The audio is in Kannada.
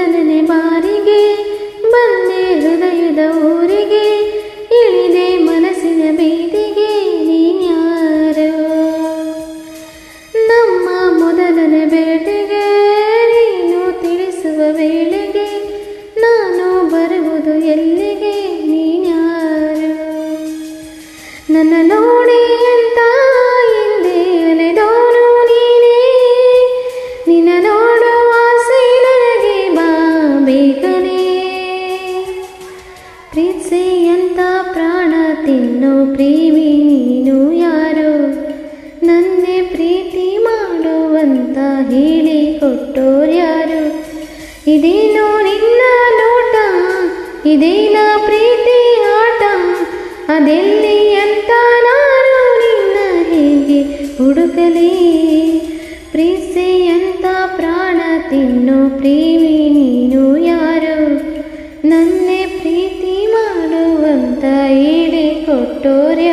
ಮೊದಲನೇ ಬಾರಿಗೆ ಬಂದೆ ಹೃದಯದ ಊರಿಗೆ, ಇಳಿದೆ ಮನಸ್ಸಿನ ಬೀದಿಗೆ ನೀನ್ಯಾರು ನಮ್ಮ ಮೊದಲನೆ ಬೇಟೆಗೆ ನೀನು ತಿಳಿಸುವ ವೇಳೆಗೆ, ನಾನು ಬರುವುದು ಎಲ್ಲಿಗೆ ನೀನ್ಯಾರು ನನ್ನ ನೋಡಿ ಅಂತ ಹಿಂದೆ ಅಲೆದೋನು ನೀನೇ, ನಿನ್ನ ನೋಡುವ ಪ್ರೀತಿಸಿ ಅಂತ ಪ್ರಾಣ ತಿನ್ನೋ ಪ್ರೇಮಿ ನೀನು ಯಾರು? ನನ್ನೆ ಪ್ರೀತಿ ಮಾಡುವಂತ ಹೇಳಿ ಕೊಟ್ಟೋರ್ಯಾರು ಇದೇನೋ ನಿನ್ನ ನೋಟ, ಇದೇನ ಪ್ರೀತಿ ಆಟ, ಅದೆಲ್ಲಿ ಅಂತ ನಾನು ನಿನ್ನ ಹೇಗೆ ಹುಡುಕಲಿ? ಪ್ರೀತಿಯಂತ ಪ್ರಾಣ ತಿನ್ನೋ ಪ್ರೇಮಿ ನೀನು ಯಾರು? ನನ್ನೆ ಪ್ರೀತಿ ಗಂಧ ಇಡೀ ಕೊಟ್ಟೋರ್ಯ